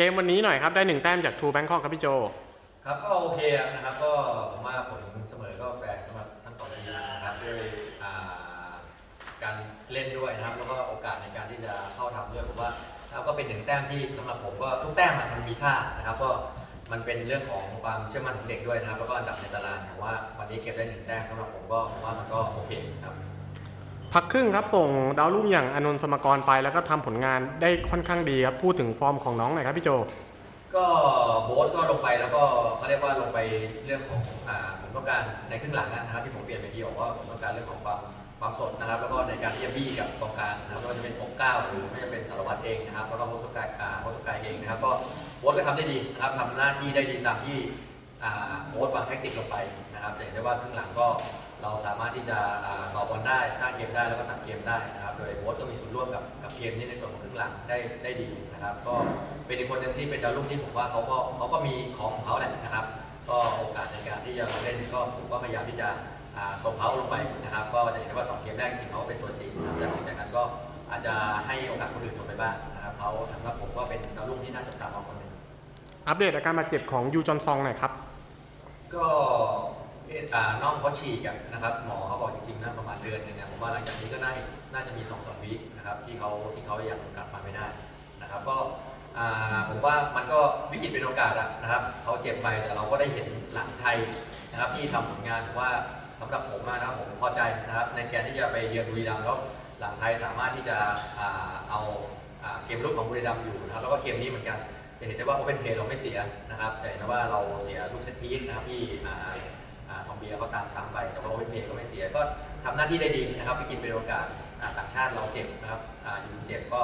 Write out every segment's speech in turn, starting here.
เกมวันนี้หน่อยครับ ได้หนึ่งแต้มจากทูแบงคอกครับพี่โจ ครับก็โอเคนะครับก็ผมว่าผลเสมอก็แฟร์สำหรับทั้งสองทีมนะครับด้วยอ่าการเล่นด้วยนะครับ แล้วก็โอกาสในการที่จะเข้าทำด้วยผมว่าแล้วก็เป็นหนึ่งแต้มที่สำหรับผมก็ทุกแต้มมันมีค่านะครับก็มันเป็นเรื่องของความเชื่อมั่นของเด็กด้วยนะครับ แล้วก็อันดับในตารางผมว่าวันนี้เก็บได้หนึ่งแต้มสำหรับผมก็ผมว่ามันก็โอเคครับ พักครึ่งครับส่งดาวรุ่งอย่างอนนท์สมกรไปแล้วก็ทำผลงานได้ค่อนข้างดีครับพูดถึงฟอร์มของน้องหน่อยครับพี่โจ ก็โบ๊ทก็ลงไปแล้วก็เขาเรียกว่าลงไปเรื่องของอ่าผมต้องการในครึ่งหลังนะครับที่ผมเปลี่ยนไปที่บอกว่าผมต้องการเรื่องของความความสดนะครับแล้วก็ในการที่จะบี้กับกองกลางนะครับไม่ว่าจะเป็นปกเก้าหรือไม่จะเป็นสารวัตรเองนะครับแล้วก็โฮสกายอ่าโฮสกายเองนะครับก็โบ๊ทก็ทำได้ดีนะครับทำหน้าที่ได้ดีตามที่อ่าโบ๊ทวางแทคติกลงไปนะครับจะเห็นได้ว่าครึ่งหลังก็ เราสามารถที่จะอ่าต่อบอลได้สร้างเกมได้แล้วก็ตัดเกมได้นะครับ โดยโบ๊ทก็มีส่วนร่วมกับกับเกมนี้ในส่วนของครึ่งหลังได้ได้ดีนะครับ ก็เป็นอีกคนหนึ่งที่เป็นดาวรุ่งที่ผมว่าเขาก็เขาก็มีของของเขาแหละนะครับ ก็โอกาสในการที่จะเล่นก็ผมก็พยายามที่จะอ่าส่งเขาลงไปนะครับ ก็จะเห็นได้ว่าสองเกมแรกจริงเขาเป็นตัวจริงนะครับแต่หลังจากนั้นก็อาจจะให้โอกาสคนอื่นลงไปบ้างนะครับเขาสำหรับผมก็เป็นดาวรุ่งที่น่าจับตามองคนหนึ่งอัปเดตอาการบาดเจ็บของยูจอนซองหน่อยครับ ก็เอ่ออ่า น้องเขาฉีกอะนะครับหมอเขาบอกจริงๆนะประมาณเดือนหนึงอะผมว่าหลังจากนี้ก็น่าน่าจะมี2อสวินะครับที่เขาที่เขายังกลับมาไม่ได้นะครับก็ผมว่ามันก็วิกฤตเป็นโอกาสอะนะครับเขาเจ็บไปแต่เราก็ได้เห็นหลังไทยนะครับที่ทำผลงานว่าสำหรับผมนะครับผมพอใจนะครับในแการที่จะไปเยือนบุรีรัมย์แล้วหลังไทยสามารถที่จะเอาเกมลุกของบุรีรัมย์อยู่นะครับแล้วก็เกมนี้เหมือนกันจะเห็นได้ว่าโอเปนเพลย์เราไม่เสียนะครับแต่เห็นได้ว่าเราเสียลูกเซตพีนะครับที่ เบียเขาตามซ้ำไป แต่ว่าโอเปนเพลย์ก็ไม่เสีย ก็ทำหน้าที่ได้ดีนะครับไปกินเป็นโอกาสต่างชาติเราเจ็บนะครับอ่ายู่เจ็บก็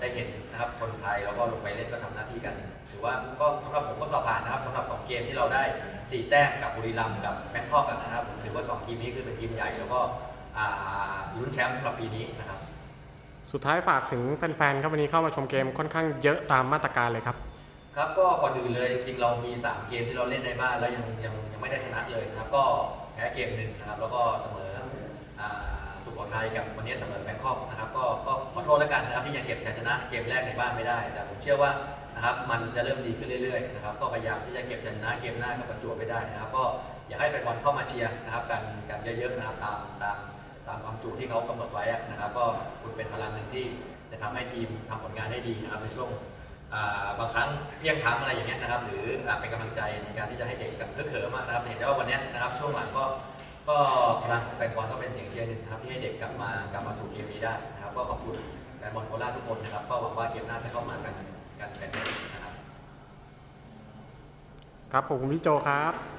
ได้เห็นนะครับคนไทยแล้วก็ลงไปเล่นก็ทำหน้าที่กัน ถือว่าก็สำหรับผมก็สอบผ่านนะครับสำหรับสองเกมที่เราได้สี่แต้มกับบุรีรัมย์กับแบงคอกกันนะครับผมถือว่าสองทีมนี้คือเป็นทีมใหญ่แล้วก็อ่าลุ้นแชมป์สำหรับปีนี้นะครับสุดท้ายฝากถึงแฟนๆครับวันนี้เข้ามาชมเกมค่อนข้างเยอะตามมาตรการเลยครับ ครับก็ก่อนอื่นเลยจริงๆเรามี 3 เกมที่เราเล่นในบ้านแล้วยังยังยังไม่ได้ชนะเลยนะครับก็แพ้เกมหนึ่งนะครับแล้วก็เสมอสุโขทัยกับวันนี้เสมอแบงคอกนะครับก็ก็ขอโทษแล้วกันนะครับที่ยังเก็บชัยชนะเกมแรกในบ้านไม่ได้ แต่ผมเชื่อว่านะครับมันจะเริ่มดีขึ้นเรื่อยๆนะครับก็พยายามที่จะเก็บชัยชนะเกมหน้ากับประจวบไปได้นะครับก็อยากให้แฟนบอลเข้ามาเชียร์นะครับกันกันเยอะๆนะครับตามตามตามความจุที่เขากำหนดไว้นะครับก็คุณเป็นพลังหนึ่งที่จะทำให้ทีมทำผลงานได้ดีนะครับในช่วง บางครั้งเพียงพล้ำอะไรอย่างเงี้ยนะครับ หรือเป็นกำลังใจในการที่จะให้เด็กกับเพื่อเขิมนะครับเห็นได้ว่าวันนี้นะครับช่วงหลังก็ก็พลังของแฟนบอลก็เป็นเสียงเชียร์หนึ่งครับที่ให้เด็กกลับมากลับมาสู่เกมนี้ได้นะครับ ก็ขอบคุณแฟนบอลโคราชทุกคนนะครับ ก็หวังว่าเกมหน้าจะเข้ามากันกันกันนะครับ ครับขอบคุณพี่โจครับ